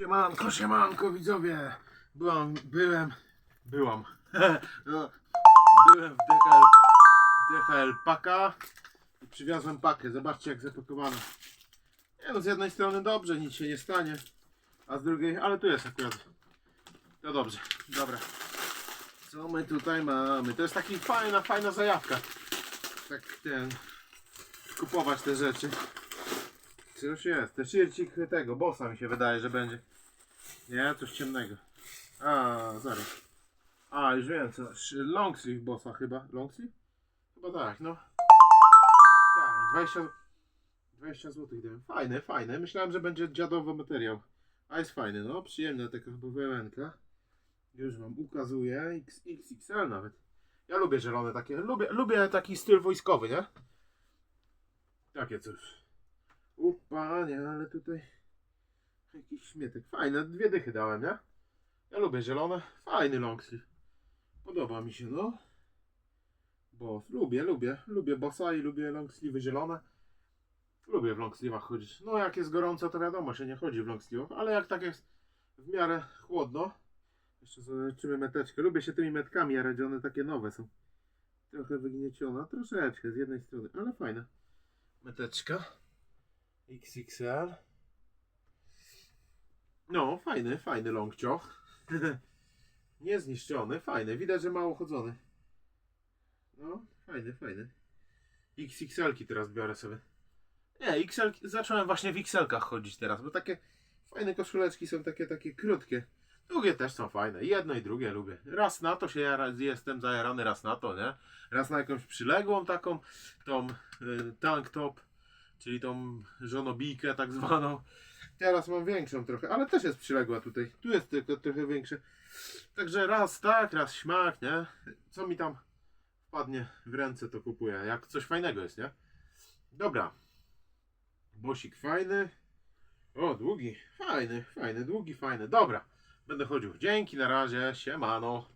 Siemanko, siemanko widzowie. Byłam, byłem, byłam. No, byłem w DHL, DHL Paka i przywiozłem pakę. Zobaczcie jak zapakowana. Nie no, z jednej strony dobrze, nic się nie stanie, a z drugiej, ale tu jest akurat. To dobrze, dobra. Co my tutaj mamy? To jest taki fajna, fajna zajawka. Tak ten, kupować te rzeczy. Coś jest, te szyrcik tego, bossa mi się wydaje, że będzie. Nie, coś ciemnego. A, zaraz. A, już wiem, co. Long sleeve bossa chyba. Long sleeve? Chyba tak, no. Tak, 20, 20 zł dałem. Fajne, fajne. Myślałem, że będzie dziadowy materiał. A jest fajny, no. Przyjemna taka chyba wełenka. Już wam ukazuję. XXL nawet. Ja lubię zielone takie. Lubię, lubię taki styl wojskowy, nie? Takie coś. U panie, ale tutaj jakiś śmietek. Fajne, dwie dychy dałem, nie? Ja lubię zielone. Fajny long sleeve. Podoba mi się, no. Boss. Lubię, lubię. Lubię bossa i lubię long sleeve zielone. Lubię w long chodzić. No jak jest gorąco, to wiadomo, że nie chodzi w long ale jak tak jest w miarę chłodno. Jeszcze zobaczymy meteczkę. Lubię się tymi metkami jarać, one takie nowe są. Trochę wygnieciona, troszeczkę z jednej strony, ale fajna. Meteczka. XXL. No, fajny, fajny longcioch. Niezniszczony, fajny. Widać, że mało chodzony. No, fajny, fajny. XXL-ki teraz biorę sobie. Nie, XL, zacząłem właśnie w XL-kach chodzić teraz, bo takie fajne koszuleczki są takie, takie krótkie. Drugie też są fajne. Jedno i drugie lubię. Raz na to się ja jestem zajarany, raz na to, nie? Raz na jakąś przyległą taką, tą y, tank top, czyli tą żonobijkę tak zwaną. Teraz mam większą trochę, ale też jest przyległa tutaj. Tu jest tylko trochę większe. Także raz tak, raz śmak, nie? Co mi tam wpadnie w ręce, to kupuję. Jak coś fajnego jest, nie? Dobra. Bosik fajny. O, długi. Fajny, fajny, długi, fajny. Dobra. Będę chodził. Dzięki, na razie. Siemano.